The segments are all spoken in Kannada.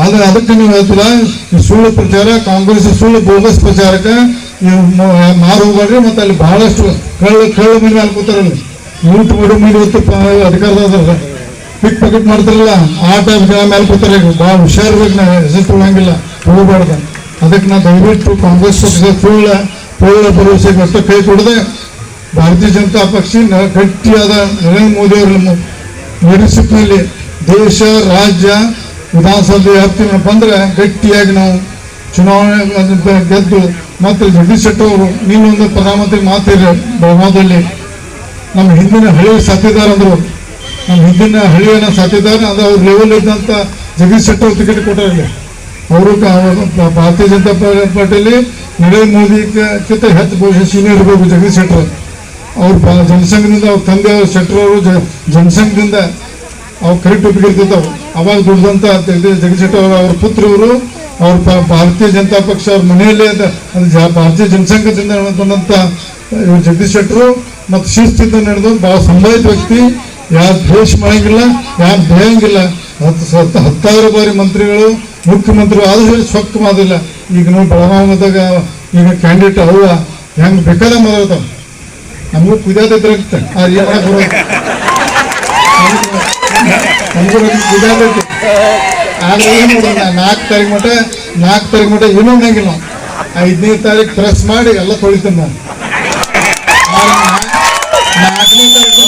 ಆದ್ರೆ ಅದಕ್ಕೆ ನೀವು ಹೇಳ್ತಿಲ್ಲ ಸುಳ್ಳು ಪ್ರಚಾರ, ಕಾಂಗ್ರೆಸ್ ಸುಳ್ಳು ಬೋಗಸ್ ಪ್ರಚಾರಕ್ಕೆ ನೀವು ಮಾರು ಹೋಗ್ಬೇಡ್ರಿ, ಮತ್ತೆ ಅಲ್ಲಿ ಬಹಳಷ್ಟು ಕಳ್ಳ, ಕಳ್ಳು ಮೀನು ಮೇಲೆ ಕೂತಾರಲ್ಲಿ ಲೂಟ್ ಮಾಡಿ ಮೇಲೆ ಹೊತ್ತು ಅಧಿಕಾರದಾದ್ರ ಪಿಕ್ ಪಾಕೆಟ್ ಮಾಡ್ತಾರಲ್ಲ, ಆ ಟೈಪ್ ಮೇಲೆ ಕೂತಾರೆ. ಭಾಳ ಹುಷಾರ್ಬೇಕು ನಾವು, ಹೆಸರು ತೊಗೊಳಂಗಿಲ್ಲ, ಹೋಗಬಾರ್ದ. ಅದಕ್ಕೆ ನಾ ದಯವಿಟ್ಟು ಕಾಂಗ್ರೆಸ್ ಪಕ್ಷದ ಪೂರ್ಣ ಪೋಳ ಭರವಸೆಗೆ ಅಷ್ಟು ಕೈ ಕೊಡದೆ ಭಾರತೀಯ ಜನತಾ ಪಕ್ಷ ಗಟ್ಟಿಯಾದ ನರೇಂದ್ರ ಮೋದಿ ಅವರ ಲೀಡರ್ಶಿಪ್ನಲ್ಲಿ ದೇಶ, ರಾಜ್ಯ ವಿಧಾನಸಭೆ ಹತ್ತಿನಪ್ಪ ಬಂದ್ರೆ ಗಟ್ಟಿಯಾಗಿ ನಾವು ಚುನಾವಣೆ ಗೆದ್ದು ಮತ್ತು ಜಗದೀಶ್ ಶೆಟ್ಟಿ ಅವರು ನೀನೊಂದು ಪ್ರಧಾನಮಂತ್ರಿ ಮಾತಿರ ಬೆಳಗಾವದಲ್ಲಿ ನಮ್ಮ ಹಿಂದಿನ ಹಳೆಯ ಅಂದ್ರು. ನಮ್ಮ ಹಿಂದಿನ ಹಳೆಯನ ಸಾಥಿದಾರ ಅದು ಅವ್ರ ಲೆವೆಲ್ ಇದ್ದಂಥ ಜಗದೀಶ್ ಅವ್ರು ಟಿಕೆಟ್ ಕೊಟ್ಟಾರಲ್ಲಿ ಅವರು ಭಾರತೀಯ ಜನತಾ ಪಾರ್ಟಿಯಲ್ಲಿ ನರೇಂದ್ರ ಮೋದಿ ಕಿಂತ ಹೆಚ್ಚು ಬಹುಶಃ ಸೀನಿಯರ್ ಇರಬೇಕು ಜಗದೀಶ್ ಶೆಟ್ಟರ್ ಅವ್ರ. ಜನಸಂಘದಿಂದ ಅವ್ರ ತಂದೆ ಅವ್ರ ಶೆಟ್ಟರ್ ಅವರು ಜನಸಂಘದಿಂದ ಅವ್ರು ಕರೆಕ್ಟ್ ಒಪ್ಪಿಗಿರ್ತಿದ್ದವು ಅವಾಗ ದುಡ್ದಂತ ಜಗದೀಶ್ ಶೆಟ್ಟರ್ ಅವರ ಅವ್ರ ಪುತ್ರರು ಅವ್ರ ಭಾರತೀಯ ಜನತಾ ಪಕ್ಷ ಅವ್ರ ಮನೆಯಲ್ಲೇ ಭಾರತೀಯ ಜನಸಂಘದಿಂದ ಬಂದಂತ ಇವ್ರು ಜಗದೀಶ್ ಶೆಟ್ಟರು ಮತ್ತು ಶಿಸ್ತಿಂದ ನಡೆದು ಬಹಳ ಸಂಭಾವಿತ ವ್ಯಕ್ತಿ. ಯಾರು ದ್ವೇಷ ಮಾಡಂಗಿಲ್ಲ, ಯಾರು ಬೇಯಂಗಿಲ್ಲ. ಹತ್ತು ಸತ್ತ ಹತ್ತಾರು ಬಾರಿ ಮಂತ್ರಿಗಳು, ಮುಖ್ಯಮಂತ್ರಿಗಳು ಆದ್ರೂ ಸ್ವಕ್ತ ಮಾಡೋದಿಲ್ಲ ಈಗ ನಾವು ಬೆಳಗಾವಿದಾಗ ಈಗ ಕ್ಯಾಂಡಿಡೇಟ್ ಅವ್ವ. ಹೆಂಗ್ ಬೇಕಾದ ಮಾತಾಡ್ತಾವ. ನಮಗೂ ಕುದಿಯೋದೈತೆ ಆ ಏನ್ ಮಾಡಕ್ ಬರೋದು? ಏನು ನಾಲ್ಕು ತಾರೀಕು ಮಟ್ಟ, ನಾಲ್ಕು ತಾರೀಕು ಮಟ್ಟ ಏನೂ ನಾವು ಐದನೇ ತಾರೀಕು ಪ್ರೆಸ್ ಮಾಡಿ ಎಲ್ಲ ತೊಳಿತೀನಿ ನಾನು. ನಾಲ್ಕನೇ ತಾರೀಕು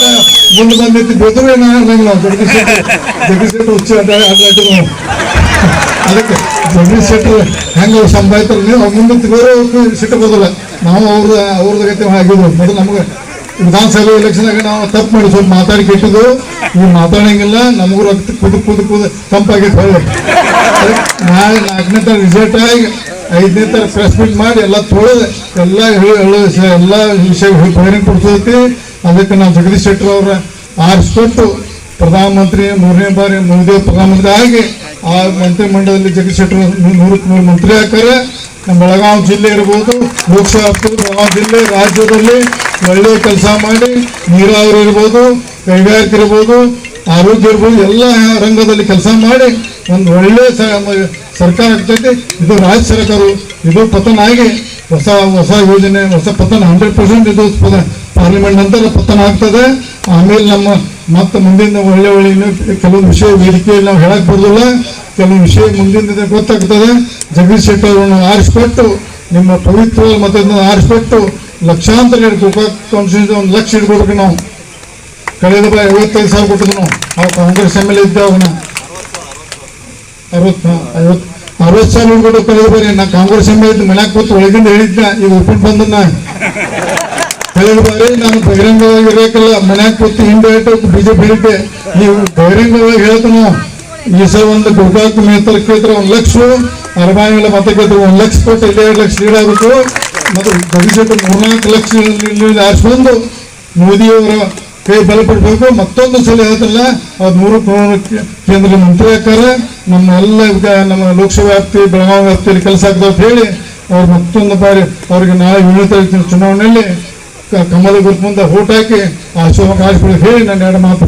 ಮುಂದೆ ಬಂದಿತ್ತು ಬೇಕಾದ್ರೆ ನಾನು ಜಗದೀಶ್ ಶೆಟ್ಟರ್ ಜಗದೀಶ್ ಶೆಟ್ಟಿ ಹುಚ್ಚ ಅಡ್ಲಾಟಿ ನಾವು ಅದಕ್ಕೆ ಜಗದೀಶ್ ಶೆಟ್ಟರ್ ಹೆಂಗ ಸಂಭಾಯ್ತಾರೆ ನೀವು ಮುಂದೆ ತಿಗೋರು ಸಿಟ್ಟು ಬರೋದಿಲ್ಲ ನಾವು ಅವ್ರ ಅವ್ರದ್ದು ಗತಿ ಮೊದಲು ನಮಗೆ ವಿಧಾನಸಭೆ ಎಲೆಕ್ಷನ್ದಾಗ ನಾವು ತಪ್ಪು ಮಾಡಿ ಸ್ವಲ್ಪ ಮಾತಾಡಿ ಕೆಟ್ಟಿದ್ದು. ನೀವು ಮಾತಾಡಂಗಿಲ್ಲ, ನಮಗೂ ರಕ್ತ ಕುದು ಕುದು ಕುದು ತಂಪಾಗೈತೆ ಹೊಳ್ಳೆ ನಾಳೆ ನಾಲ್ಕನೇ ತರ ರಿಸಲ್ಟ್ ಆಗಿ ಐದನೇ ತರ ಪ್ರೆಸ್ ಮೀಟ್ ಮಾಡಿ ಎಲ್ಲ ತೊಳೆದು. ಎಲ್ಲ ಹೇಳಿ, ಎಲ್ಲ ವಿಷಯ ಬಹಿರಂಗ ಪಡಿಸೋದಕ್ಕೆ ಅದಕ್ಕೆ ನಾವು ಜಗದೀಶ್ ಶೆಟ್ಟರ್ ಅವರ ಆರಿಸ್ಕೊಟ್ಟು ಪ್ರಧಾನಮಂತ್ರಿ, ಮೂರನೇ ಬಾರಿ ಮೋದಿ ಪ್ರಧಾನಮಂತ್ರಿ ಆಗಿ ಆ ಮಂತ್ರಿಮಂಡಲದಲ್ಲಿ ಜಗದೀಶ್ ಶೆಟ್ಟರ್ ನೂರಕ್ಕೆ ನೂರು ಮಂತ್ರಿ ಹಾಕಾರೆ ನಮ್ಮ ಬೆಳಗಾವಿ ಜಿಲ್ಲೆ ಇರ್ಬೋದು, ಲೋಕಸಭಾ ಬೆಳಗಾವಿ ಜಿಲ್ಲೆ, ರಾಜ್ಯದಲ್ಲಿ ಒಳ್ಳೆ ಕೆಲಸ ಮಾಡಿ, ನೀರಾವರಿ ಇರ್ಬೋದು, ಕೈಗಾರಿಕೆ ಇರ್ಬೋದು, ಆರೋಗ್ಯ ಇರ್ಬೋದು, ಎಲ್ಲ ರಂಗದಲ್ಲಿ ಕೆಲಸ ಮಾಡಿ ಒಂದು ಒಳ್ಳೆ ಸರ್ಕಾರ ಆಗ್ತೈತಿ ಇದು ರಾಜ್ಯ ಸರ್ಕಾರ ಇದು ಪತನ ಆಗಿ ಹೊಸ ಹೊಸ ಯೋಜನೆ, ಹೊಸ ಪತನ ಹಂಡ್ರೆಡ್ ಪರ್ಸೆಂಟ್ ಇದು ಪಾರ್ಲಿಮೆಂಟ್ ನಂತರ ಪತನ ಆಗ್ತದೆ. ಆಮೇಲೆ ನಮ್ಮ ಮತ್ತೆ ಮುಂದಿನ ಒಳ್ಳೆ ಒಳ್ಳೆ ಕೆಲವೊಂದು ವಿಷಯ ವೇದಿಕೆಯಲ್ಲಿ ನಾವು ಹೇಳಕ್ ಬರೋದಿಲ್ಲ. ಕೆಲವು ವಿಷಯ ಮುಂದಿನ ಗೊತ್ತಾಗ್ತದೆ. ಜಗದೀಶ್ ಶೆಟ್ಟರ್ ಆರಿಸ್ಕೊಟ್ಟು ನಿಮ್ಮ ಪವಿತ್ರ ಮತದಿಂದ ಆರಿಸ್ಕೊಟ್ಟು ಲಕ್ಷಾಂತರ ಕಾನ್ಸ್ಟಿಟ್ಯೂನ್ಸಿ ಒಂದು ಲಕ್ಷ ಇಡ್ಬೋದು ನಾವು. ಕಳೆದ ಬಾರಿ ಐವತ್ತೈದು ಸಾವಿರ ಕೊಟ್ಟಿದ್ವಿ ನಾವು. ನಾವು ಕಾಂಗ್ರೆಸ್ ಎಂ ಎಲ್ ಎ ಅರವತ್ತು ಐವತ್ತು, ಅರವತ್ತು ಸಾವಿರ ಹಿಡ್ಕೊಂಡು ಕಳೆದ ಬಾರಿ. ನಾ ಕಾಂಗ್ರೆಸ್ ಎಂ ಎಲ್ ಎದ್ದು ಮನ್ಯಾಗ ಕೂತು ಒಳಗಿಂದ ಹೇಳಿದ್ನ, ಈಗ ಒಪ್ಪಿಟ್ಟು ಬಂದನ್ನ ಕಳೆದ ಬಾರಿ ನಾನು ಬಹಿರಂಗವಾಗಿ ಇರಬೇಕಲ್ಲ ಮನ್ಯಾಗ ಕೂತು ಹಿಂದೆ ಹೇಳ್ತು ಬಿಜೆಪಿ ಹೇಳಿದ್ದೆ. ನೀವು ಬಹಿರಂಗವಾಗಿ ಹೇಳ್ತಾನು ಈ ಸಲ ಒಂದು ಗೋಕಾಕ್ ಮೇತರ ಕೇಳಿದ್ರೆ ಒಂದು ಲಕ್ಷ ಅರಬಾಯಿಗಳ ಮತಕ್ಷೇತ್ರ ಒಂದು ಲಕ್ಷ ಕೊಟ್ಟು ಎರಡು ಲಕ್ಷ ಲೀಡ್ ಆಗಬೇಕು ಮತ್ತು ಭವಿಷ್ಯದ ಮೂರ್ನಾಲ್ಕು ಲಕ್ಷ ಲೀಡ್ ಆರಿಸ್ಕೊಂಡು ಮೋದಿಯವರ ಕೈ ಬಲಪಡಬೇಕು ಮತ್ತೊಂದು ಸಲ ಹೇಳ್ತಲ್ಲ ಅದು ನೂರು ನೂರು ಕೇಂದ್ರ ಮಂತ್ರಿ ಹಾಕಾರ ನಮ್ಮ ಎಲ್ಲ ನಮ್ಮ ಲೋಕಸಭೆ ವ್ಯಾಪ್ತಿ, ಬೆಳಗಾವಿ ವ್ಯಾಪ್ತಿಯಲ್ಲಿ ಕೆಲಸ ಆಗ್ತದೆ ಅಂತ ಹೇಳಿ, ಅವ್ರು ಮತ್ತೊಂದು ಬಾರಿ ಅವ್ರಿಗೆ ನಾಳೆ ಏಳನೇ ತಾರೀಕಿನ ಚುನಾವಣೆಯಲ್ಲಿ. ಕಮಲ ಮುಂದೆ ಊಟ ಹಾಕಿ, ಆ ಶಿವಮೊಗ್ಗ ಹೇಳಿ ನಾನು ಎರಡು ಮಾತು